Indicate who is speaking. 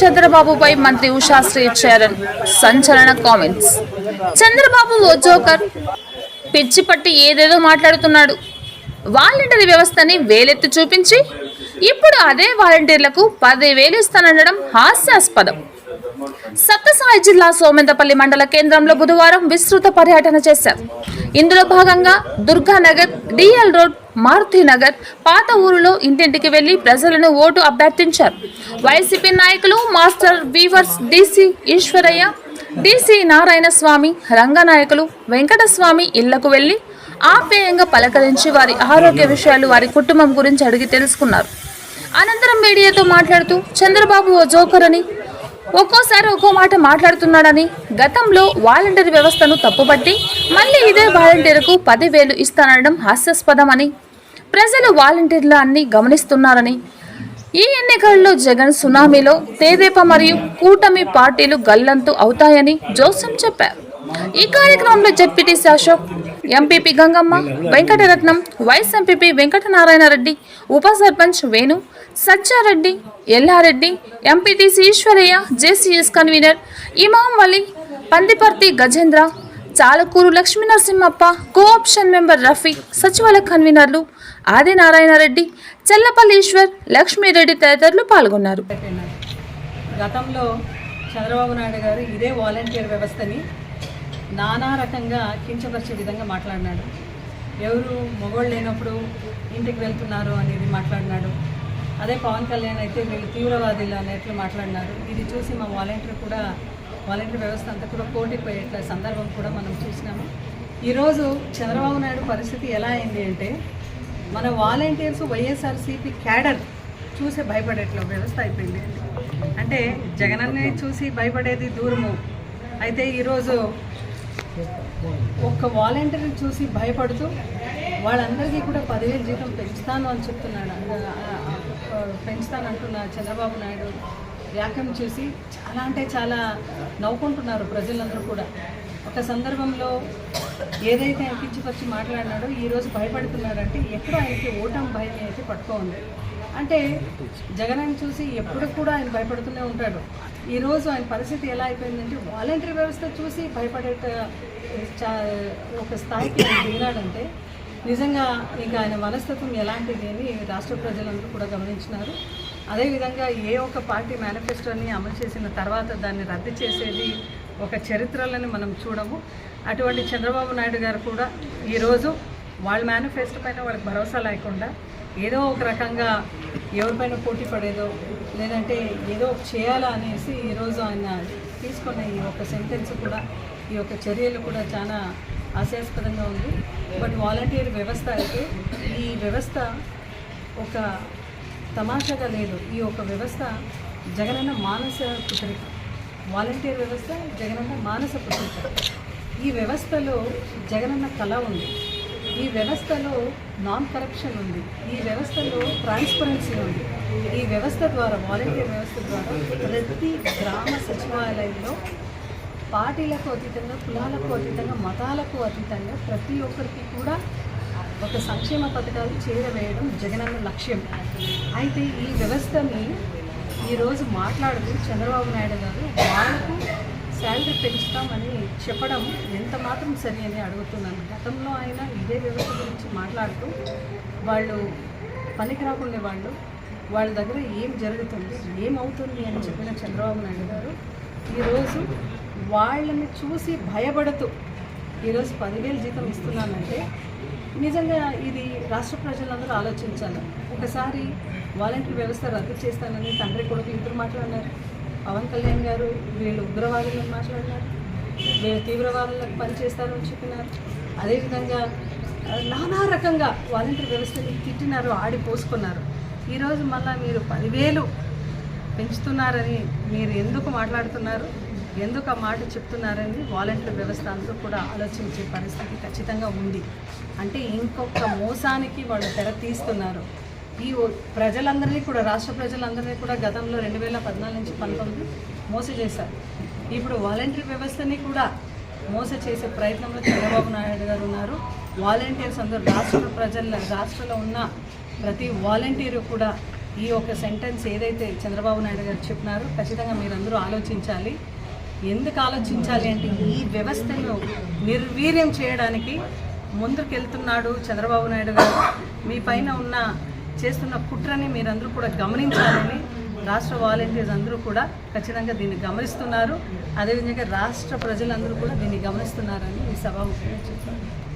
Speaker 1: చంద్రబాబుపై మంత్రి ఉషాశ్రీ చరణ్ సంచలన కామెంట్స్ చంద్రబాబు ఓ జోకర్ పిచ్చి పట్టి ఏదేదో మాట్లాడుతున్నాడు. వాలంటరీ వ్యవస్థని వేలెత్తి చూపించి ఇప్పుడు అదే వాలంటీర్లకు పదివేలు ఇస్తానడం హాస్యాస్పదం. సత్యసాయి జిల్లా సోమెందపల్లి మండల కేంద్రంలో బుధవారం విస్తృత పర్యటన చేశారు. ఇందులో భాగంగా దుర్గానగర్ డిఎల్ రోడ్ మారుతి నగర్ పాత ఊరులో ఇంటింటికి వెళ్ళి ప్రజలను ఓటు అభ్యర్థించారు. వైసీపీ నాయకులు master weavers DC Eshwaraiah DC Narayana Swamy Ranganayakulu Venkataswamy ఇళ్ళకు వెళ్ళి ఆప్యాయంగా పలకరించి వారి ఆరోగ్య విషయాలు వారి కుటుంబం గురించి అడిగి తెలుసుకున్నారు. అనంతరం మీడియాతో మాట్లాడుతూ చంద్రబాబు ఓ జోకర్ అని ఒక్కోసారి ఒక్కో మాట మాట్లాడుతున్నాడని గతంలో వాలంటీర్ వ్యవస్థను తప్పుపట్టి మళ్ళీ ఇదే వాలంటీర్కు పదివేలు ఇస్తానడం హాస్యాస్పదమని ప్రజలు వాలంటీర్ల అన్ని గమనిస్తున్నారని ఈ ఎన్నికల్లో జగన్ సునామీలో తేదేప మరియు కూటమి పార్టీలు గల్లంతు అవుతాయని జోసెఫ్ చెప్పారు. ఈ కార్యక్రమంలో ZPTC Ashok MPP Gangamma Venkataratnam vice MPP Venkatanarayana Reddy ఉప sarpanch Venu Sajjareddy Yellareddy MPTC Eshwaraiah JCS convener Imam Vali Pandiparthi Gajendra Chalakuru Lakshmi Narasimhappa co-option member Rafi సచివాలయ కన్వీనర్లు ఆది నారాయణరెడ్డి చెల్లపల్లి ఈశ్వర్ లక్ష్మీరెడ్డి తదితరులు పాల్గొన్నారు.
Speaker 2: గతంలో చంద్రబాబు నాయుడు గారు ఇదే వాలంటీర్ వ్యవస్థని నానా రకంగా కించపరిచే విధంగా మాట్లాడినాడు. ఎవరు మొగోళ్ళు లేనప్పుడు ఇంటికి వెళ్తున్నారు అనేది మాట్లాడినాడు. అదే పవన్ కళ్యాణ్ అయితే వీళ్ళు తీవ్రవాదులు అనేట్లు మాట్లాడినారు. ఇది చూసి మా వాలంటీర్ కూడా వాలంటీర్ వ్యవస్థ అంతా కూడా పోటీపోయేట్ల సందర్భం కూడా మనం చూసినాము. ఈరోజు చంద్రబాబు నాయుడు పరిస్థితి ఎలా అయింది అంటే మన వాలంటీర్స్ వైఎస్ఆర్సీపీ క్యాడర్ చూసే భయపడేట్ల వ్యవస్థ అయిపోయింది. అంటే జగనన్నే చూసి భయపడేది దూరము. అయితే ఈరోజు ఒక్క వాలంటీర్ని చూసి భయపడుతూ వాళ్ళందరికీ కూడా పదివేలు జీతం పెంచుతాను అని చెప్తున్నాడు పెంచుతానంటున్న చంద్రబాబు నాయుడు వ్యాఖ్యం చూసి చాలా అంటే చాలా నవ్వుకుంటున్నారు ప్రజలందరూ కూడా. ఒక సందర్భంలో ఏదైతే ఆయన మాట్లాడినాడో ఈరోజు భయపడుతున్నాడంటే ఎక్కడ ఆయనకి ఓటం భయం అయితే పట్టుకోండి అంటే జగన్ చూసి ఎప్పుడు కూడా ఆయన భయపడుతూనే ఉంటాడు ఈరోజు ఆయన పరిస్థితి ఎలా అయిపోయిందంటే వాలంటరీ వ్యవస్థ చూసి భయపడే చా- ఒక స్థాయికి ఆయన దిగినాడంటే నిజంగా ఇంకా ఆయన మనస్తత్వం ఎలాంటిది అని రాష్ట్ర ప్రజలందరూ కూడా గమనించినారు. అదేవిధంగా ఏ ఒక్క పార్టీ మేనిఫెస్టోని అమలు చేసిన తర్వాత దాన్ని రద్దు చేసేది ఒక చరిత్రలని మనం చూడము. అటువంటి చంద్రబాబు నాయుడు గారు కూడా ఈరోజు వాళ్ళ మేనిఫెస్టో పైన వాళ్ళకి భరోసా లేకుండా ఏదో ఒక రకంగా ఎవరిపైన పోటీ పడేదో లేదంటే ఏదో చేయాలా అనేసి ఈరోజు ఆయన తీసుకున్న ఈ ఒక సెంటెన్స్ కూడా ఈ యొక్క చర్యలు కూడా చాలా ఆశాస్పదంగా ఉంది. బట్ వాలంటీర్ వ్యవస్థ అయితే ఈ వ్యవస్థ ఒక తమాషాగా లేదు. ఈ యొక్క వ్యవస్థ జగనన్న మానస పుత్రిక. వాలంటీర్ వ్యవస్థ జగనన్న మానస పుత్రిక. ఈ వ్యవస్థలో జగనన్న కళ ఉంది. ఈ వ్యవస్థలో నాన్ కరప్షన్ ఉంది. ఈ వ్యవస్థలో ట్రాన్స్పరెన్సీ ఉంది. ఈ వ్యవస్థ ద్వారా వాలంటీర్ వ్యవస్థ ద్వారా ప్రతి గ్రామ సచివాలయంలో పార్టీలకు అతీతంగా కులాలకు అతీతంగా మతాలకు అతీతంగా ప్రతి ఒక్కరికి కూడా ఒక సంక్షేమ పథకాలు చేరవేయడం జగనన్న లక్ష్యం. అయితే ఈ వ్యవస్థని ఈరోజు మాట్లాడుతూ చంద్రబాబు నాయుడు గారు. వాళ్ళకు శాలరీ పెంచుతామని చెప్పడం ఎంత మాత్రం సరి అని అడుగుతున్నాను. గతంలో ఆయన ఇదే వ్యవస్థ గురించి మాట్లాడుతూ వాళ్ళు పనికి రాకుండా వాళ్ళు వాళ్ళ దగ్గర ఏం జరుగుతుంది ఏమవుతుంది అని చెప్పిన చంద్రబాబు నాయుడు గారు ఈరోజు వాళ్ళని చూసి భయపడుతూ ఈరోజు పదివేలు జీతం ఇస్తున్నానంటే నిజంగా ఇది రాష్ట్ర ప్రజలందరూ ఆలోచించాలి. ఒకసారి వాలంటీర్ వ్యవస్థ రద్దు చేస్తానని తండ్రి కొడుకు ఇద్దరు మాట్లాడినారు. పవన్ కళ్యాణ్ గారు వీళ్ళు ఉగ్రవాదులను మాట్లాడినారు. వీళ్ళు తీవ్రవాదులకు పనిచేస్తారని చెప్పినారు. అదేవిధంగా నానా రకంగా వాలంటీర్ వ్యవస్థని తిట్టినారు ఆడిపోసుకున్నారు ఈరోజు మళ్ళీ మీరు పదివేలు పెంచుతున్నారని మీరు ఎందుకు మాట్లాడుతున్నారు? ఎందుకు ఆ మాట చెప్తున్నారని వాలంటీర్ వ్యవస్థ అందరూ కూడా ఆలోచించే పరిస్థితి ఖచ్చితంగా ఉంది. అంటే ఇంకొక మోసానికి వాళ్ళు తెర తీస్తున్నారు. ఈ ప్రజలందరినీ కూడా రాష్ట్ర ప్రజలందరినీ కూడా గతంలో రెండు వేల పద్నాలుగు నుంచి పంతొమ్మిది మోస చేశారు. ఇప్పుడు వాలంటీర్ వ్యవస్థని కూడా మోస చేసే ప్రయత్నంలో చంద్రబాబు నాయుడు గారు ఉన్నారు. వాలంటీర్స్ అందరూ రాష్ట్ర ప్రజల రాష్ట్రంలో ఉన్న ప్రతి వాలంటీరు కూడా ఈ ఒక సెంటెన్స్ ఏదైతే చంద్రబాబు నాయుడు గారు చెప్పినారో ఖచ్చితంగా మీరందరూ ఆలోచించాలి. ఎందుకు ఆలోచించాలి అంటే ఈ వ్యవస్థను నిర్వీర్యం చేయడానికి ముందుకెళ్తున్నాడు చంద్రబాబు నాయుడు గారు. మీ పైన ఉన్న చేస్తున్న కుట్రని మీరందరూ కూడా గమనించాలని రాష్ట్ర వాలంటీర్స్ అందరూ కూడా ఖచ్చితంగా దీన్ని గమనిస్తున్నారు. అదేవిధంగా రాష్ట్ర ప్రజలందరూ కూడా దీన్ని గమనిస్తున్నారని ఈ సభ చెప్తాను